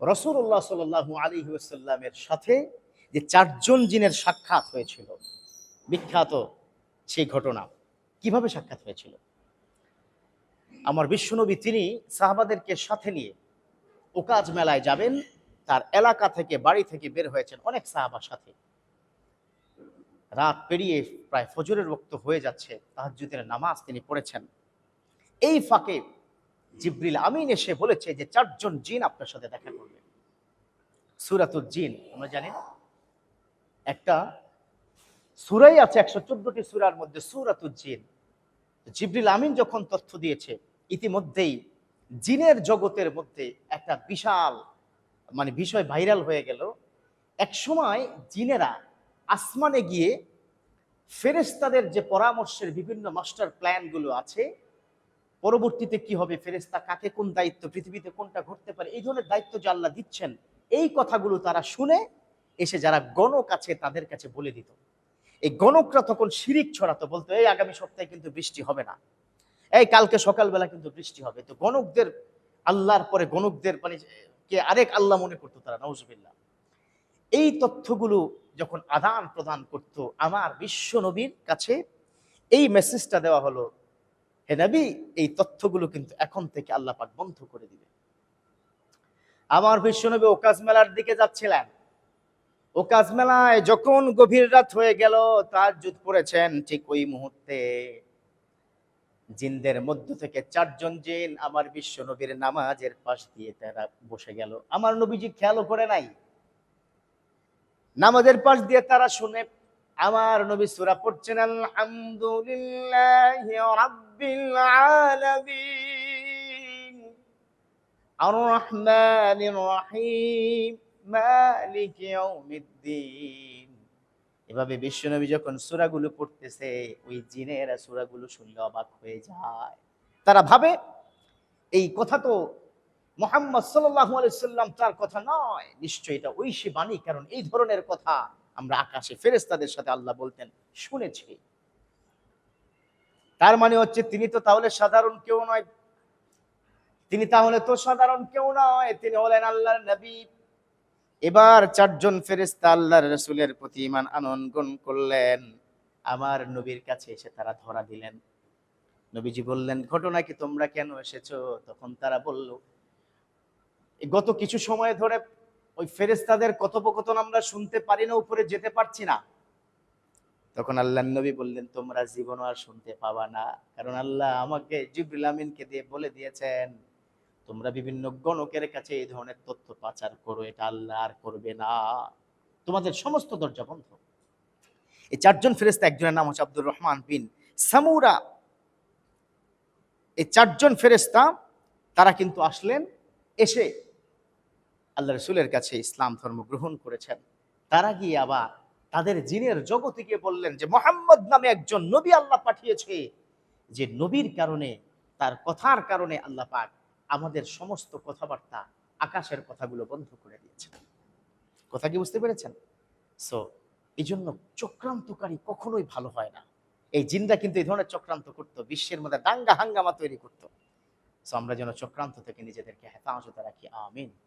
রসুল্লাহ সাল আলী সাল্লামের সাথে যে চারজন জিনের সাক্ষাৎ হয়েছিল, বিখ্যাত সেই ঘটনা কীভাবে সাক্ষাৎ হয়েছিল? আমার বিশ্বনবী তিনি সাহাবাদেরকে সাথে নিয়ে ওকাজ মেলায় যাবেন, তার এলাকা থেকে বাড়ি থেকে বের হয়েছেন অনেক সাহাবার সাথে। রাত পেরিয়ে প্রায় ফজরের রক্ত হয়ে যাচ্ছে, তাহাজ্জুদের নামাজ তিনি পড়েছেন। এই ফাঁকে জিব্রিল আমিন এসে বলেছে যে চারজন জিন আপনার সাথে দেখা সুরাতুল জিন, আমরা জানি। একটা সুরাই আছে, একশো চোদ্দটি সুরার মধ্যে সুরাতুল জিন। জিবরিল আমিন যখন তথ্য দিয়েছে, ইতিমধ্যেই জিনের জগতের মধ্যে একটা বিশাল মানে বিষয় ভাইরাল হয়ে গেল। এক সময় জিনেরা আসমানে গিয়ে ফেরেস্তাদের যে পরামর্শের বিভিন্ন মাস্টার প্ল্যানগুলো আছে, পরবর্তীতে কি হবে ফেরেস্তা কাকে কোন দায়িত্ব, পৃথিবীতে কোনটা ঘটতে পারে, এই ধরনের দায়িত্ব যে আল্লাহ দিচ্ছেন এই কথাগুলো তারা শুনে এসে যারা গণক আছে তাদের কাছে বলে দিত। এই গণকরা তখন শিরিক ছড়াতো, বলতো, এই আগামী সপ্তাহে কিন্তু বৃষ্টি হবে না। এই কালকে সকালবেলা কিন্তু বৃষ্টি হবে। তো গণকদের, আল্লাহর পরে গণকদের মানে কে আরেক আল্লাহ মনে করতো তারা নজবিল্লা এই তথ্যগুলো যখন আদান প্রদান করত আমার বিশ্ব নবীর কাছে, এই মেসেজটা দেওয়া হলো, হে নবী, এই তথ্যগুলো কিন্তু এখন থেকে আল্লাহ পাক বন্ধ করে দিবে আমার বিশ্বনবী ওকাজ মেলার দিকে যাচ্ছিলেন। ওকাজ মেলায় যখন গভীর রাত হয়ে গেল, তার যুদ্ধ পড়েছেন ঠিক ওই মুহূর্তে। জিনদের মধ্য থেকে চারজন জিন আমার বিশ্ব নবীর নামাজের পাশ দিয়ে তারা বসে গেল। আমার নবীজি খেয়ালও করে নাই। নামাজের পাশ দিয়ে তারা শুনে, আমার নবী সুরা পড়ছেন, আলহামদুলিল্লাহি রাব্বিল রহিম মালিক ইয়াউমিদ্দিন এভাবে বিশ্বনবী যখন সূরাগুলো পড়তেছে, ওই জিনেরা সূরাগুলো শুনলে অবাক হয়ে যায়। তারা ভাবে, এই কথা তো মোহাম্মদ সাল্লাম তার কথা নয়। নিশ্চয়ই এটা ঐশী বাণী, কারণ এই ধরনের কথা আমরা আকাশে ফেরেস্তাদের সাথে আল্লাহ বলতেন, শুনেছি। তার মানে হচ্ছে, তিনি তো তাহলে সাধারণ কেউ নয় তিনি তাহলে তো সাধারণ কেউ নয়, তিনি হলেন আল্লাহর নবী। এবার চারজন ফেরেস্তা আল্লাহর রসুলের প্রতি ইমান আনন্দন করলেন। আমার নবীর কাছে এসে তারা ধরা দিলেন। নবীজি বললেন, ঘটনা কি তোমরা কেন এসেছ? তখন তারা বলল গত কিছু সময় ধরে ওই ফেরেস্তাদের কথোপকথন আমরা শুনতে পারি না, উপরে যেতে পারছি না। তখন আল্লাহ নবী বললেন, তোমরা জীবন আর শুনতে পাবা না, কারণ আল্লাহ আমাকে জিবরিল আমিনকে দিয়ে বলে দিয়েছেন তোমরা বিভিন্ন গণকের কাছে এই ধরনের তথ্য পাচার করো, এটা আল্লাহ আর করবে না। তোমাদের সমস্ত দরজা বন্ধ। এই চারজন ফেরেস্তা একজনের নাম হচ্ছে আব্দুর রহমান বিন সামুরা। এই চারজন ফেরেস্তা তারা কিন্তু আসলেন, এসে আল্লাহ রসুলের কাছে ইসলাম ধর্ম গ্রহণ করেছেন। তারা গিয়ে আবার তাদের জিনের জগতে গিয়ে বললেন যে, মোহাম্মদ নামে একজন নবী আল্লাহ পাঠিয়েছে। যে নবীর কারণে, তার কথার কারণে আল্লাহ পাক আমাদের সমস্ত কথাবার্তা আকাশের কথাগুলো বন্ধ করে দিয়েছেন। কথা কি বুঝতে পেরেছেন? সো এই জন্য চক্রান্তকারী কখনোই ভালো হয় না। এই জিন্দা কিন্তু এই ধরনের চক্রান্ত করত, বিশ্বের মধ্যে দাঙ্গা হাঙ্গামা তৈরি করত। সো আমরা যেন চক্রান্ত থেকে নিজেদেরকে হেফাজতে রাখি, আমিন।